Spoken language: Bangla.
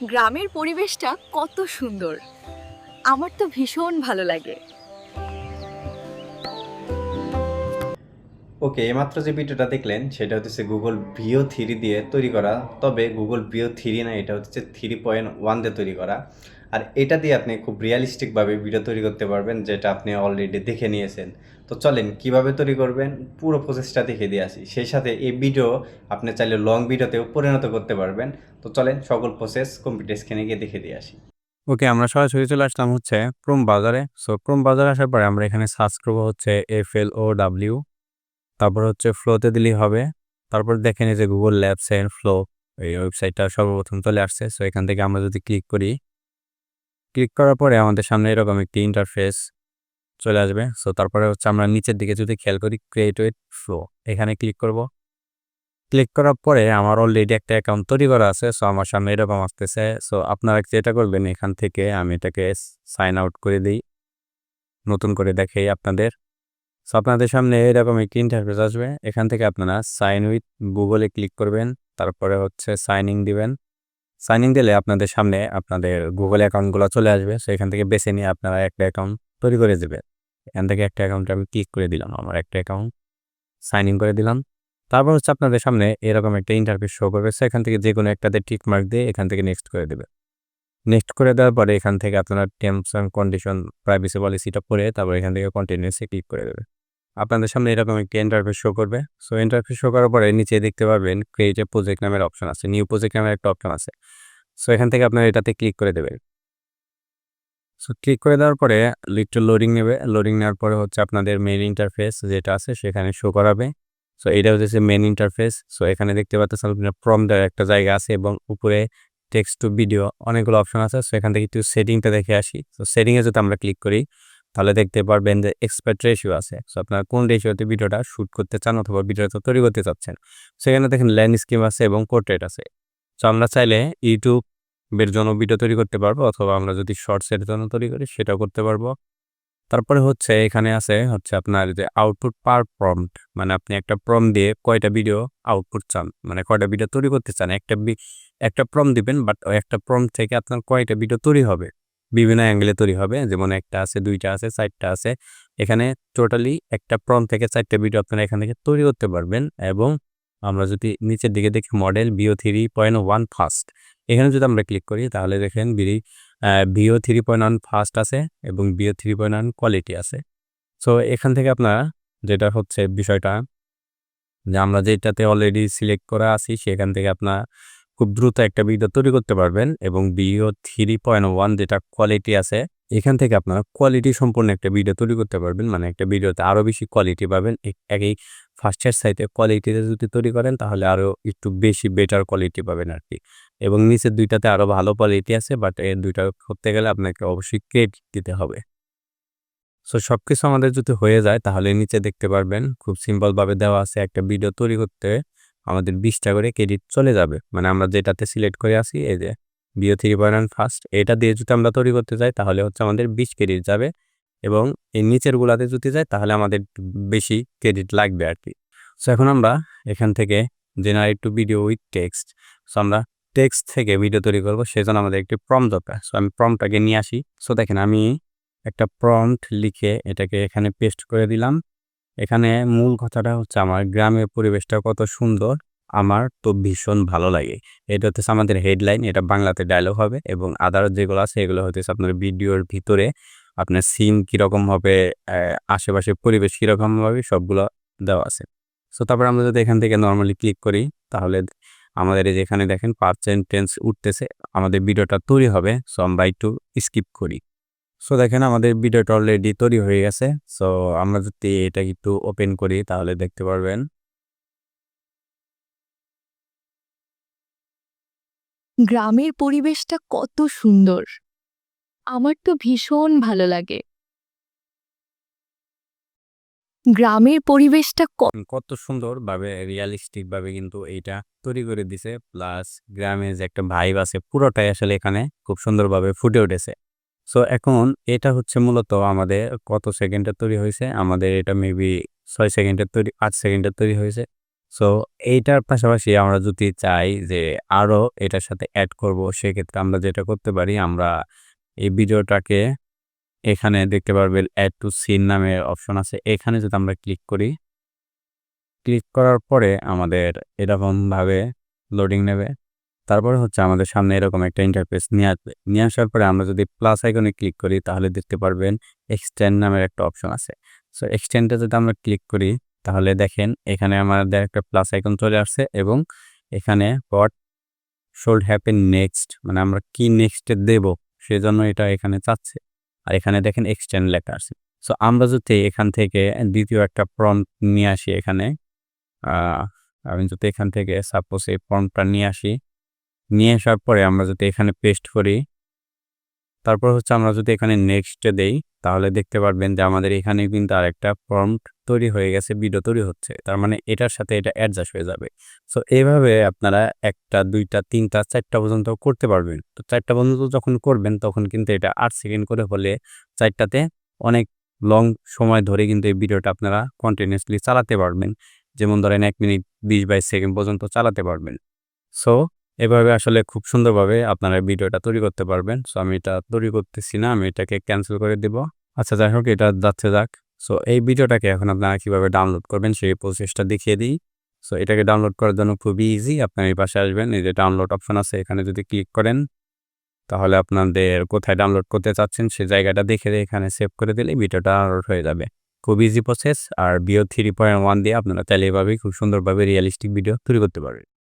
গ্রামের পরিবেশটা কত সুন্দর। আমার তো ভীষণ ভালো লাগে। ওকে, এইমাত্র যে ভিডিওটা দেখলেন, সেটা হচ্ছে গুগল ভিও থ্রি দিয়ে তৈরি করা। তবে গুগল ভিও থ্রি না, এটা হচ্ছে থ্রি পয়েন্ট ওয়ান দিয়ে তৈরি করা। আর এটা দিয়ে আপনি খুব রিয়ালিস্টিকভাবে ভিডিও তৈরি করতে পারবেন, যেটা আপনি অলরেডি দেখে নিয়েছেন। তো চলেন, কীভাবে তৈরি করবেন? পুরো প্রসেসটা দেখে দিয়ে আসি। সেই সাথে এই ভিডিও আপনি চাইলে লং ভিডিওতেও পরিণত করতে পারবেন। তো চলেন, সকল প্রসেস কম্পিউটার স্ক্রিনে গিয়ে দেখে দিয়ে আসি। ওকে আমরা সরাসরি চলে আসলাম হচ্ছে ক্রোম বাজারে। সো ক্রোম বাজারে আসার পরে আমরা এখানে সার্চ করব হচ্ছে এফ এল ও ডাব্লিউ তারপর হচ্ছে ফ্লোতে দিলেই হবে। তারপর দেখেন এই যে গুগল ল্যাবস এন্ড ফ্লো এই ওয়েবসাইটটা সর্বপ্রথম চলে আসছে। সো এখান থেকে আমরা যদি ক্লিক করি ক্লিক করার পরে আমাদের সামনে এরকম একটি ইন্টারফেস চলে আসবে। সো তারপরে হচ্ছে আমরা নিচের দিকে যদি খেয়াল করি ক্রিয়েট উইথ ফ্লো এখানে ক্লিক করব। ক্লিক করার পরে আমার অলরেডি একটা অ্যাকাউন্ট তৈরি করা আছে সো আমার সামনে এরকম আসতেছে। সো আপনারা যেটা করবেন? এখান থেকে আমি এটাকে সাইন আউট করে দিই। নতুন করে দেখাই আপনাদের। সো আপনাদের সামনে এরকম একটি ইন্টারফেস আসবে। এখান থেকে আপনারা সাইন উইথ গুগলে ক্লিক করবেন। তারপরে হচ্ছে সাইন ইন দিবেন। সাইন ইন দিলে আপনাদের সামনে আপনাদের গুগল অ্যাকাউন্টগুলো চলে আসবে। সো এখান থেকে বেছে নিয়ে আপনারা একটা অ্যাকাউন্ট তৈরি করে দেবে। এখান থেকে একটা অ্যাকাউন্টে আমি ক্লিক করে দিলাম, আমার একটা অ্যাকাউন্ট সাইন ইন করে দিলাম। তারপর হচ্ছে আপনাদের সামনে এরকম একটা ইন্টারফেস শো করবে। সো এখান থেকে যে কোনো একটাতে টিক মার্ক দিয়ে এখান থেকে নেক্সট করে দেবে। নেক্সট করে দেওয়ার পরে এখান থেকে আপনারা টার্মস অ্যান্ড কন্ডিশন প্রাইভেসি পলিসিটা পড়ে তারপর এখান থেকে কন্টিনিউসে ক্লিক করে দেবে। আপনাদের সামনে এরকম একটি ইন্টারফেস শো করবে। সো ইন্টারফেস শো করার পরে নিচে দেখতে পারবেন ক্রিয়েট এ প্রজেক্ট নামের অপশন আছে নিউ প্রজেক্ট নামের একটা অপশন আছে। সো এখান থেকে আপনারা এটাতে ক্লিক করে দেবেন। সো ক্লিক করে দেওয়ার পরে একটু লোডিং নেবে। লোডিং নেওয়ার পরে হচ্ছে আপনাদের মেইন ইন্টারফেস যেটা আছে সেখানে শো করাবে। সো এটা হচ্ছে মেন ইন্টারফেস সো এখানে দেখতে পাচ্ছেন আপনার দেওয়ার একটা জায়গা আছে এবং উপরে টেক্সট টু ভিডিও অনেকগুলো অপশন আছে। সো এখান থেকে একটু সেটিংটা দেখে আসি। সো সেটিংয়ে যদি আমরা ক্লিক করি, তাহলে দেখতে পারবেন যে এক্সপার্ট রেশিও আছে। সো আপনারা কোন রেশিওতে ভিডিওটা শ্যুট করতে চান অথবা ভিডিওটা তৈরি করতে চাচ্ছেন। সেখানে দেখেন ল্যান্ডস্কেপ আছে এবং পোর্ট্রেট আছে। সো আমরা চাইলে ইউটিউবের জন্য ভিডিও তৈরি করতে পারব অথবা আমরা যদি শর্টসের জন্য তৈরি করি সেটাও করতে পারব। তারপরে হচ্ছে এখানে আছে হচ্ছে আপনার যে আউটপুট পার প্রম্পট মানে আপনি একটা প্রম দিয়ে কয়টা ভিডিও আউটপুট চান মানে কয়টা ভিডিও তৈরি করতে চান। একটা একটা প্রম দিবেন বাট একটা প্রম থেকে আপনার কয়টা ভিডিও তৈরি হবে? বিভিন্ন অ্যাঙ্গেলে তৈরি হবে, যেমন একটা আছে, দুইটা আছে, চারটা আছে। এখানে টোটালি একটা প্রম থেকে চারটা ভিডিও আপনারা এখান থেকে তৈরি করতে পারবেন এবং আমরা যদি নিচের দিকে দেখি model Veo three point one first এখানে যদি আমরা ক্লিক করি, তাহলে দেখেন বিরি Veo three point one first আছে এবং Veo three point one quality আছে। সো এখান থেকে আপনারা যেটা হচ্ছে বিষয়টা, যে আমরা যেটাতে অলরেডি সিলেক্ট করা আছি, সেখান থেকে আপনার খুব দ্রুত একটা ভিডিও তৈরি করতে পারবেন এবং বিও থ্রি পয়েন্ট ওয়ান যেটা কোয়ালিটি আছে, এখান থেকে আপনারা কোয়ালিটি সম্পূর্ণ একটা ভিডিও তৈরি করতে পারবেন। মানে একটা ভিডিওতে আরও বেশি কোয়ালিটি পাবেন। এক- ফার্স্টের সাইতে কোয়ালিটিতে যদি তৈরি করেন, তাহলে আরও একটু বেশি বেটার কোয়ালিটি পাবেন আর কি এবং নিচের দুইটাতে আরও ভালো কোয়ালিটি আছে বাট এই দুইটা করতে গেলে আপনাকে অবশ্যই ক্রেডিট দিতে হবে। সো সব কিছু আমাদের যদি হয়ে যায়, তাহলে নিচে দেখতে পারবেন, খুব সিম্পলভাবে দেওয়া আছে একটা ভিডিও তৈরি করতে, আমাদের বিশটা করে ক্রেডিট চলে যাবে। মানে আমরা যেটাতে সিলেক্ট করে আসি এই যে বিও থ্রি পয়েন্ট ফার্স্ট এটা দিয়ে যদি আমরা তৈরি করতে যাই, তাহলে হচ্ছে আমাদের বিশ ক্রেডিট যাবে। এবং এই নিচের গুলাতে যদি যাই তাহলে আমাদের বেশি ক্রেডিট লাগবে আর কি সো এখন আমরা এখান থেকে generate to video with text so আমরা টেক্সট থেকে ভিডিও তৈরি করব, সেজন্য আমাদের একটি প্রম দরকার। সো আমি প্রমটাকে নিয়ে আসি। সো দেখেন আমি একটা প্রম্পট লিখে এটাকে এখানে পেস্ট করে দিলাম। এখানে মূল কথাটা হচ্ছে আমার গ্রামের পরিবেশটা কত সুন্দর, আমার তো ভীষণ ভালো লাগে। এটা হচ্ছে আমাদের হেডলাইন এটা বাংলাতে ডায়লগ হবে এবং আদার যেগুলো আছে, এগুলো হচ্ছে আপনার ভিডিওর ভিতরে আপনার সিম কীরকম হবে আশেপাশে পরিবেশ কীরকম হবে, সবগুলো দেওয়া আছে। সো তারপর আমরা যদি এখান থেকে নর্মালি ক্লিক করি, তাহলে আমাদের এই যে দেখেন পার্সেন্ট টেন্স উঠতেছে, আমাদের ভিডিওটা তৈরি হবে সো আমরা একটু স্কিপ করি। সো দেখেন আমাদের ভিডিওটা অলরেডি তৈরি হয়ে গেছে সো আমরা যদি এটা একটু ওপেন করি, তাহলে দেখতে পারবেন। গ্রামের পরিবেশটা কত সুন্দর। আমার তো ভীষণ ভালো লাগে। গ্রামের পরিবেশটা কত সুন্দরভাবে রিয়ালিস্টিক ভাবে কিন্তু এইটা তৈরি করে দিছে। প্লাস গ্রামে যে একটা ভাইব আছে পুরোটাই আসলে এখানে খুব সুন্দরভাবে ফুটে উঠেছে। সো এখন এটা হচ্ছে মূলত আমাদের কত সেকেন্ডের তৈরি হয়েছে? আমাদের এটা মেবি ছয় সেকেন্ডের তৈরি পাঁচ সেকেন্ডের তৈরি হয়েছে। সো এইটার পাশাপাশি আমরা যদি চাই যে আরও এটার সাথে অ্যাড করব, সেক্ষেত্রে আমরা যেটা করতে পারি, আমরা এই ভিডিওটাকে এখানে দেখতে পারবেন অ্যাড টু সিন নামের অপশন আছে। এখানে যদি আমরা ক্লিক করি ক্লিক করার পরে আমাদের এরকমভাবে লোডিং নেবে। তারপরে হচ্ছে আমাদের সামনে এরকম একটা ইন্টারফেস নিয়ে আসবে। নিয়ে আসার পরে আমরা যদি প্লাস আইকনে ক্লিক করি, তাহলে দেখতে পারবেন এক্সটেন্ড নামের একটা অপশন আছে। সো এক্সটেন্ডে যদি আমরা ক্লিক করি, তাহলে দেখেন এখানে আমাদের একটা প্লাস আইকন চলে আসছে এবং এখানে হোয়াট শোল্ড হ্যাপেন নেক্সট মানে আমরা কি নেক্সটে দেব? সেজন্য এটা এখানে চাচ্ছে। আর এখানে দেখেন এক্সটেন্ড লেখা আছে। সো আমরা যদি এখান থেকে দ্বিতীয় একটা প্রম্পট নিয়ে আসি এখানে আমি যদি এখান থেকে সাপোজ এই ফর্মটা নিয়ে আসি, নিয়ে আসার পরে আমরা যদি এখানে পেস্ট করি, তারপর হচ্ছে আমরা যদি এখানে নেক্সটে দেই, তাহলে দেখতে পারবেন যে আমাদের এখানে কিন্তু আরেকটা প্রম্পট তৈরি হয়ে গেছে ভিডিও তৈরি হচ্ছে। তার মানে এটার সাথে এটা অ্যাডজাস্ট হয়ে যাবে। সো এইভাবে আপনারা একটা, দুইটা, তিনটা, চারটা পর্যন্ত করতে পারবেন। তো চারটা পর্যন্ত যখন করবেন, তখন কিন্তু এটা আট সেকেন্ড করে হলে চারটাতে অনেক লং সময় ধরে কিন্তু এই ভিডিওটা আপনারা কন্টিনিউসলি চালাতে পারবেন। যেমন ধরেন এক মিনিট বিশ বাইশ সেকেন্ড পর্যন্ত চালাতে পারবেন। সো এভাবে আসলে খুব সুন্দরভাবে আপনারা ভিডিওটা তৈরি করতে পারবেন। সো আমি এটা তৈরি করতেছি না, আমি এটাকে ক্যান্সেল করে দিব। আচ্ছা যাই হোক, এটা যাচ্ছে যাক। সো এই ভিডিওটাকে এখন আপনারা কীভাবে ডাউনলোড করবেন সেই প্রসেসটা দেখিয়ে দিই। সো এটাকে ডাউনলোড করার জন্য খুবই ইজি আপনার এই পাশে আসবেন, এই যে ডাউনলোড অপশন আছে, এখানে যদি ক্লিক করেন, তাহলে আপনাদের কোথায় ডাউনলোড করতে চাচ্ছেন সেই জায়গাটা দেখে এখানে সেভ করে দিলে ভিডিওটা ডাউনলোড হয়ে যাবে। খুব ইজি প্রসেস আর বিও থ্রি পয়েন্ট ওয়ান দিয়ে আপনারা চাইলে এভাবেই খুব সুন্দরভাবে রিয়েলিস্টিক ভিডিও তৈরি করতে পারবেন।